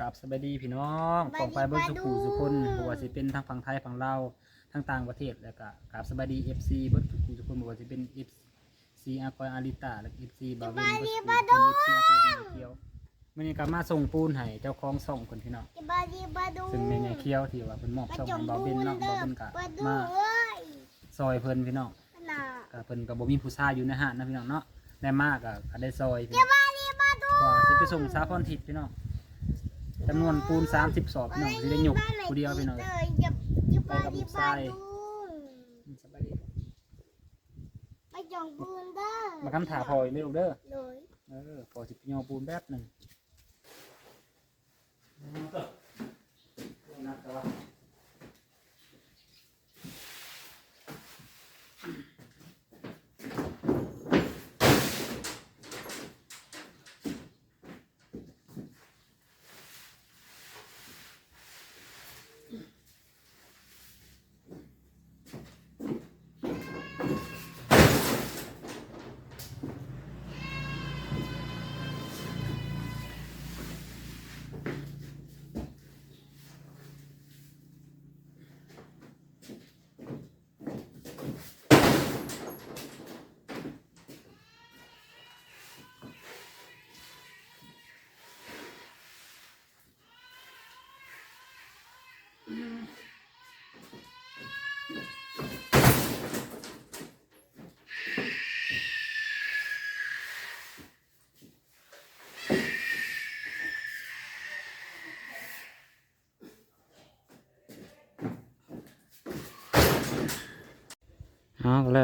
กับสบายดีพี่น้องของไปเบิ้งสุขูสุคนบ่ว่าสิเป็นทางฝั่งไทยฝั่งลาวทางต่างประเทศแล้วก็กับสบายดี FC เบิ้งสุขูสุคนบ่ว่าสิเป็น FC อากอยอาริตาและ FC บาเวนเบิ้งสุขูสุคน FC อาเตอร์เคียวมื้อนี้ก็มาส่งปูนให้เจ้าของส่งคนพี่น้องจะบาดีบาดูซึ่งแม่ใหญ่เคียวที่ว่าเพิ่นมอบกระส่งจงให้บาเวนเนาะบาเวนก็บาดูมาเอ้ยซอยเพิ่นพี่น้องขนาดก็เพิ่นก็บ่มีผู้ชายอยู่ในห้างนะพี่น้องเนาะได้มากก็ก็ได้ซอยพี่น้จะองบาดีบาดูกว่าสิไปส่งสาพรทิพย์พี่น้อง จำนวนปูน30สอบพี่น้องสิได้หยกผู้เดียวพี่น้องไปกับาดีบาดูสบายดีไปจองปูนเด้อมาคำถามพอยไม่ลูกเด้อเออพอสิบยอปูนแป๊บหนึ่งนักแต่ว่า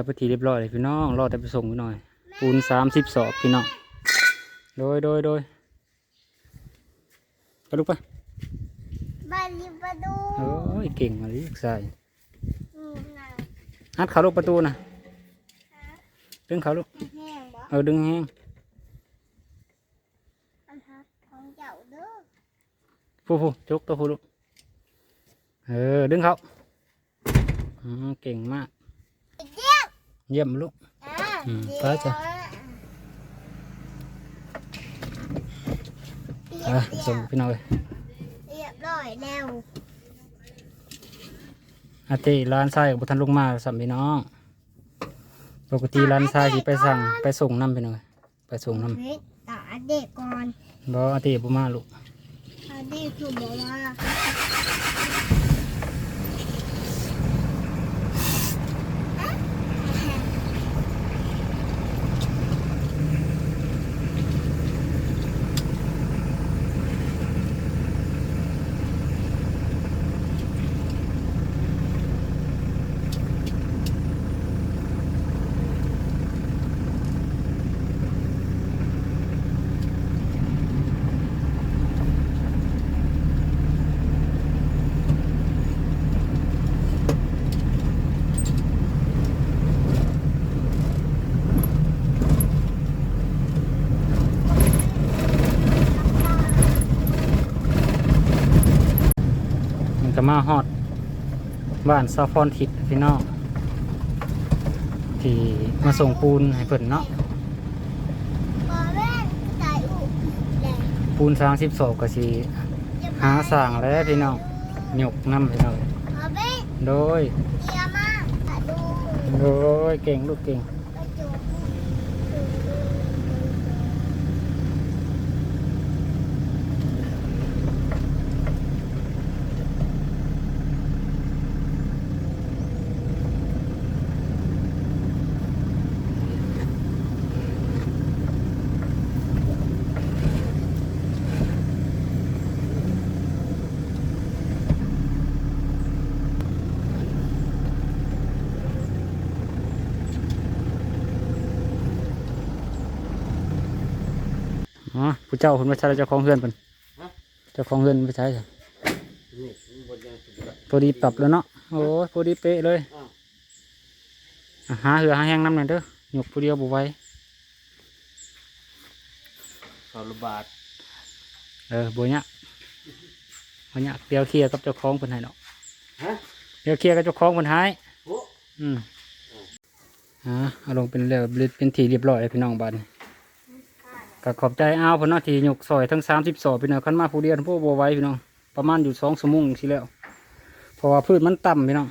ไปทีเรียบร้อยเลยพี่น้องรอแต่ไปส่งพี่หน่อยปูนสามสิบสอบพี่น้องโดยโดยโดยไปลูกไปบาดีบาดูโอ้ยเก่งมาลิใส่อืมน่ะฮัดเขาลูกประตูนะดึงเขาลูกแห้งบ่เออดึงแห้งอันฮักของเจ้าเด้อฟูฟูจุกตัวฟูลูกเออดึงเขาอืมเก่งมากเจี๊ยบ เยี่ยมลูกอ่าอืมเดี๋ยวไปจ้ะเรียอะบส่งพี่น้องเลยเรียบร้อยแล้วอาติร้านทรายกับบุทันลงมาสัมพี่น้อง ปกติร้านทรายสิไปสั่งไปส่งน้ำพี่น้องเอ้ยไปส่งน้เฮ้ยต่ออัปเด็กก่อนำบ่อาติบุมาลูกอัปเด็กคือบอกว่า มันก็มาฮอดบ้านซาฟอนทิดพี่น้องที่มาส่งปูนให้เพิ่นเนาะบอแม่นใจอุแดงปูนสร้างสิบศอกก็สิจะหาสร้างแล้วพี่น้องหยกน้ำพี่น้องบอแม่นโดยเดียมาอะดูโดยเก่งลูกเก่ง อ๋อผู้เจ้าคุณไปใช้เจ้าของเฮือนเพิ่นเจ้าของเฮือนไปใช้จ้ะพอดีปรับแล้วเนาะโอ้ยพอดีเป๊ะเลยอะหาเหือหาแห้งน้ำหน่อยเด้อหยกผู้เดียวบุไหว้สารบาทเออบัวเนี้ยบัวเนี้ยเดี๋ยวเคลียร์กับเจ้าของเพิ่นให้เนาะฮะเดี๋ยวเคลียร์กับเจ้าของเพิ่นให้โอ้อืมอ่าเอาลงเป็นเรียบเป็นทีเรียบร้อยแล้วพี่น้องบ้านนี้ขาด ก็ขอบใจอ้าวเพนเนาะที่ยกซอยทั้งสามสิบสอพี่น้องขันมาผู้เดียวทั้งผู้บวไหว้พี่น้องประมาณอยู่สองชั่วโมงสิแล้วเพราะว่าพืชมันต่ำพี่น้อง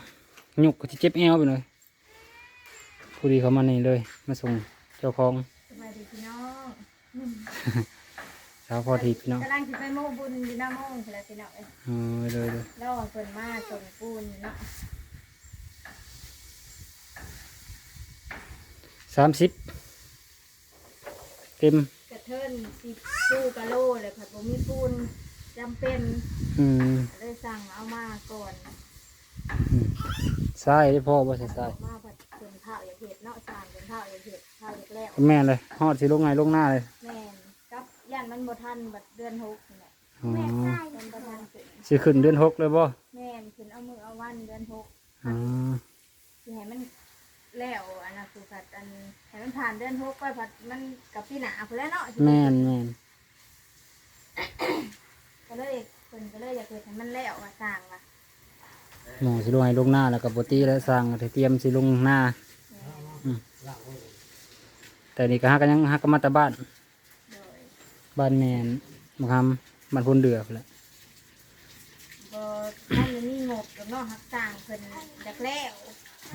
ยกก็จะเจ็บแอวไปเลยผู้ดีเขามานี่เลยมาส่งเจ้าของสวัสดีพี่น้องสาวพอทีพี่น้องกำลังสิไปโม่บุญอยู่หน้าโม่คือแล้วพี่น้องเอ้ยเออเลยเลยรอเพิ่นมาส่งปูนเนาะสามสิบเต็มกระเทิน สิปูกะโลเลยผัดบ่มีปูนจำเป็นอืมเลยสั่งเอามาก่อนใช่ได้พ่อบ่ใช่ใช่มาผัดเพิ่นข้าวอย่าเห็ดเนาะสั่งเพิ่นข้าวอย่าเห็ดข้าวอย่าแล้วแม่นเลยฮอดสิลงไงลงหน้าเลยแม่นกับย่านมันบ่ทันบัดเดือนหกนี่แหละอ๋อมันบ่ทันขึ้นสิขึ้นเดือนหกเลยบ่แม่นขึ้นเอามือเอาวันเดือนหกอ๋อสิให้มันแล้วอันน่ะคือผัดอันให้มันผ่านเดือนหกไปผัดมันกับปีหน้าพุ่นแหล้วเนาะแม่นแม่น ก็เลยเพิ่นก็เลยอยากเฮ็ดให้มันแล้วว่าสร้างว่าหมอสิลงไงลงหน้าแล้วกับปตีแล้วสั่งก็เตรียมสิลงหน้า แม่นแต่นี่ก็ฮักกันยังฮักกันมาแต่บ้านโดยบ้านแม่นมาทำบ้านพนเดือพุ่นแหละบ่ท่านมีงบกับเนาะฮักสร้างเพิ่นอยากแล้ว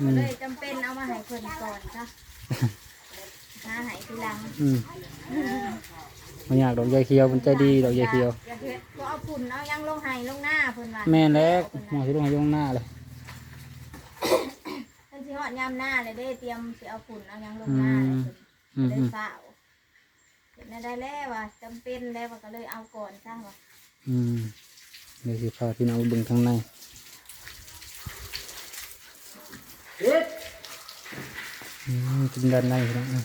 ก็เลยจำเป็นเอามาให้เพิ่นก่อนจ้ะหาให้ทีหลังอืม มันอยากดอกยายเขียวมันใจดีดอกยายเขียวอยากเฮ็ดก็เอาฝุ่นเอายังลงให้ลงหน้าเพิ่นว่าแม่นแล้วหมอสิลงไงลงหน้าเลยเพิ่นสิฮอดยามหน้าเลยเด้เตรียมสิเอาฝุ่นเอายังลงหน้าเลยเพิ่นอืมก็เลอืยมเฝ้าเห็นได้แล้วว่าจำเป็นแล้วว่าก็เลยเอาก่อนจ้ะว่าอืมเดี๋ยวสิพาพี่น้องไปเบิ่งข้างในอืมกินด้านในพี่น้องอืม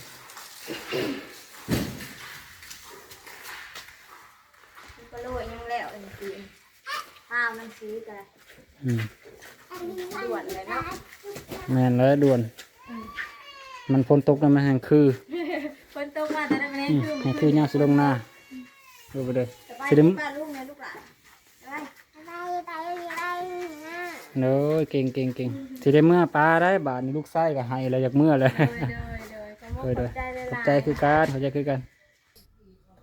ก็โรยยังแล้วอันนี้ข้าวมันซื้อกันอืมด่วนเลยเนาะแม่นแล้วด่วน มันฝนตกแล้วมันแห้งคือคนตกมาแต่ได้ไม่ได้อืมคือแห้งคือย่างสิลงหน้าดูไปเลยสบายสิได้ดีป้าลุงไงลูกหลานไปไปไปไปนะเด้อเก่งเก่งเก่งสิได้เมื่อปลาได้บาทนี่ลูกไส้ก็ให้แล้วอยากเมื่อเลยโดยโดยโดยขอบโดยคุณโดยใจเลยขอบล่ะใจคือกันขอบใจคือกัน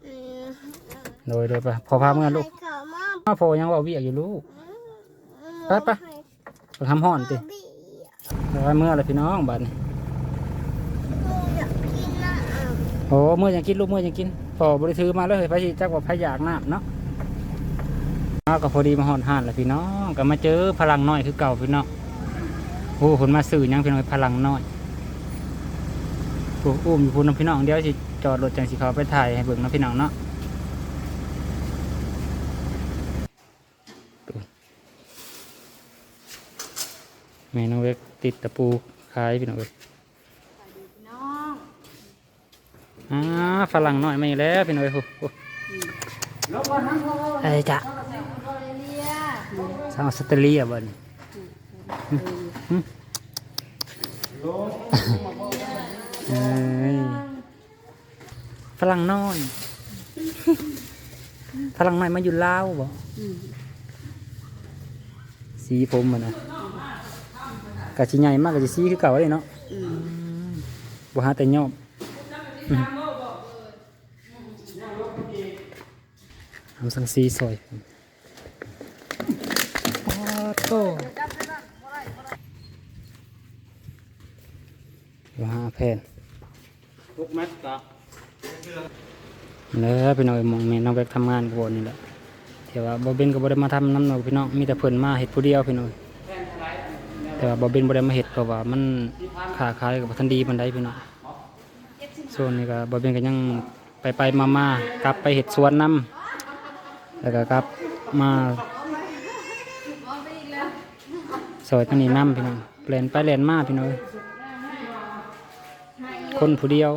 อืมโดยโดยไปพอพาเมื่อลูก พอยังว่าเวียกอยู่ลูกอืมไปไป ไปทำห่อนติบี้ไปเมื่อเลยพี่น้องบาทนี่กูอยากกินนะอะโอ้เมื่อยังกินลูกเมื่อยังกินพอบริถือมาเลยพระสิจักว่าพระอยากน้ำเนาะมาก็พอดีมาหอนห่านแหละพี่น้องก็มาเจอพลังน้อยคือเก่าพี่น้องโอ้คนมาสื่อหยังพี่น้องพลังน้อยผู้อุ้มอยู่พูนนำพี่น้องเดี๋ยวสิจอดรถจังสิเขาไปถ่ายให้เบิ่งเนาะพี่น้องเนาะ แม่น้องเวกติดตะปูขายพี่น้องเวกน้องอ่าฝรั่งน้อยมาอีกแล้วพี่น้องเอ้ยโอ้โหอะไรจ้ะเลียสาวออสเตรเลียบ่นเอ้ยฝรั่งน้อยฝรั่งน้อยมาอยู่ลาวบ่สีผมมันนะ กะสิใหญ่มากกะสิสีคือเก่าเลยเนาะบ่หาแต่ยอบอืมทำสังสีสวยโอ้โตบ่หาแผ่นทุกเม็ดกะเนื้อพี่น้องมองแม่น้องไปทำงานกับนี่แหละแต่ว่าบ่เบนก็บ่ได้มาทำน้ำหนอกพี่น้องมีแต่เพิ่นมาเฮ็ดผู้เดียวพี่น้อง แต่ว่าบ่เบนบ่ได้มาเฮ็ดเพราะว่ามันค้าขายกับบ่ทันดีปานใดพี่น้องส่วนนี้ก็บ่เบนก็ยังไปไปมามากลับไปเฮ็ดสวนนํแล้วก็กลับมาซอยทางนี้นํพี่น้องแล่นไปแล่นมาพี่น้องคนผู้เดียว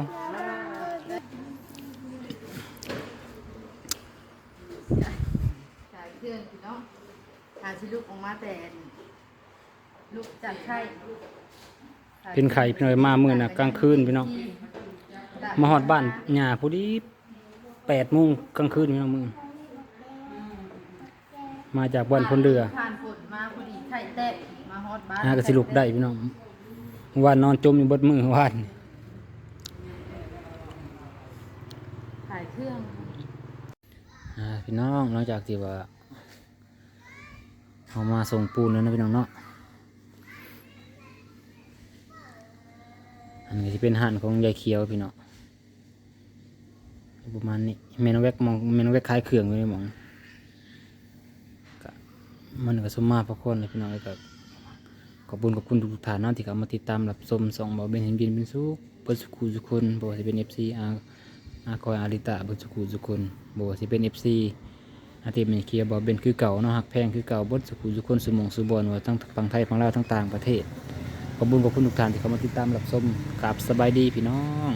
สายเครื่องพี่น้องหาสิลูกออกมาแต่ ลูกจากไข่เป็นไข่พี่น้อยมามื้อน่ะกลางคืนพี่น้องมาฮอดบ้านหญ้าผู้ดี8โมงกลางคืนพี่น้องมื้อมาจากบ้านพลเรือผ่านฝนมาพอดีไข่แตกมาฮอดบ้านหาก็สิลุกได้พี่น้องเมื่อวานนอนจมอยู่เบิดมื้อวานขายเครื่องพี่น้องหลังจากที่ว่าเอามาส่งปูนแล้วนะพี่น้องเนาะ อันนี้จะเป็นหันของยายเขียวพี่เน้องประมาณนี้เมนองแวกมองเมนองแวกคล้ายเครื่องอยู่ในหมองมันก็สมมาพระคนเลยพี่น้องแล้วก็ขอบคุณขอบคุณทุกท่านนะที่เข้ามาติดตามรับชมส่องเบาเบนเห็นบินเป็นสุขเปิดสุขุสุคนบอกว่าจะเป็นเอฟซีอาอาคอยอาริตะเปิดสุขุสุคนบอกว่าจะเป็นเอฟซีอาทิตย์มีเคียบอกเป็นคือเก่าเนาะหักแพงคือเก่าเบดสุขุสุคนสมองสุบอนว่าทั้งฝั่งไทยฝั่งลาวทั้งต่างประเทศ ขอบคุณขอบคุณทุกท่านที่เข้ามาติดตามรับชมกับสบายดีพี่น้อง